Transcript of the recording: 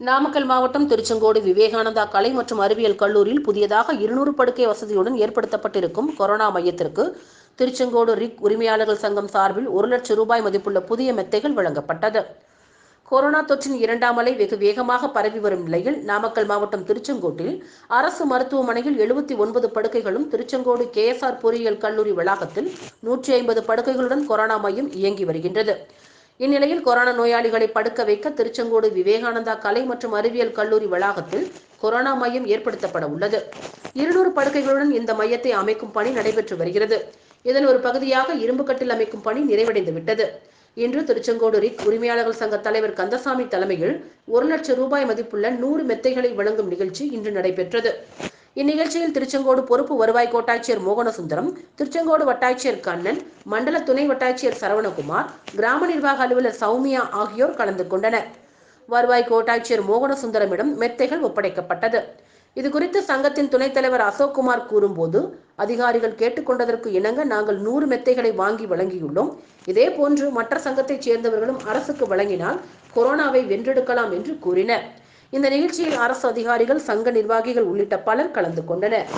நாமக்கல் மாவட்டம் திருச்செங்கோடு விவேகானந்தா கலை மற்றும் அறிவியல் கல்லூரியில் புதியதாக இருநூறு படுக்கை வசதியுடன் ஏற்படுத்தப்பட்டிருக்கும் கொரோனா மையத்திற்கு திருச்செங்கோடு ரிக் உரிமையாளர்கள் சங்கம் சார்பில் ஒரு லட்சம் ரூபாய் மதிப்புள்ள புதிய மெத்தைகள் வழங்கப்பட்டது. கொரோனா தொற்றின் இரண்டாம் அலை வெகு வேகமாக பரவி வரும் நிலையில் நாமக்கல் மாவட்டம் திருச்செங்கோட்டில் அரசு மருத்துவமனையில் எழுபத்தி ஒன்பது படுக்கைகளும் திருச்செங்கோடு கேஎஸ்ஆர் பொறியியல் கல்லூரி வளாகத்தில் நூற்றி ஐம்பது படுக்கைகளுடன் கொரோனா மையம் இயங்கி வருகின்றது. இந்நிலையில் கொரோனா நோயாளிகளை படுக்க வைக்க திருச்செங்கோடு விவேகானந்தா கலை மற்றும் அறிவியல் கல்லூரி வளாகத்தில் கொரோனா மையம் ஏற்படுத்தப்பட உள்ளது. இருநூறு படுக்கைகளுடன் இந்த மையத்தை அமைக்கும் பணி நடைபெற்று வருகிறது. இதன் ஒரு பகுதியாக இரும்பு கட்டில் அமைக்கும் பணி நிறைவடைந்து விட்டது. இன்று திருச்செங்கோடு ரிக் உரிமையாளர்கள் சங்க தலைவர் கந்தசாமி தலைமையில் ஒரு லட்சம் ரூபாய் மதிப்புள்ள நூறு மெத்தைகளை வழங்கும் நிகழ்ச்சி இன்று நடைபெற்றது. இந்நிகழ்ச்சியில் திருச்செங்கோடு பொறுப்பு வருவாய் கோட்டாட்சியர் மோகனசுந்தரம் திருச்செங்கோடு வட்டாட்சியர் கண்ணன் மண்டல துணை வட்டாட்சியர் சரவணகுமார் கிராம நிர்வாக அலுவலர் சௌமியா ஆகியோர் கலந்து கொண்டனர். வருவாய் கோட்டாட்சியர் மோகனசுந்தரமிடம் மெத்தைகள் ஒப்படைக்கப்பட்டது. இதுகுறித்து சங்கத்தின் துணைத் தலைவர் அசோக்குமார் கூறும்போது அதிகாரிகள் கேட்டுக்கொண்டதற்கு இணங்க நாங்கள் நூறு மெத்தைகளை வாங்கி வழங்கியுள்ளோம். இதே போன்று மற்ற சங்கத்தைச் சேர்ந்தவர்களும் அரசுக்கு வழங்கினால் கொரோனாவை வென்றெடுக்கலாம் என்று கூறினர். இந்த நிகழ்ச்சியில் அரசு அதிகாரிகள் சங்க நிர்வாகிகள் உள்ளிட்ட பலர் கலந்து கொண்டனர்.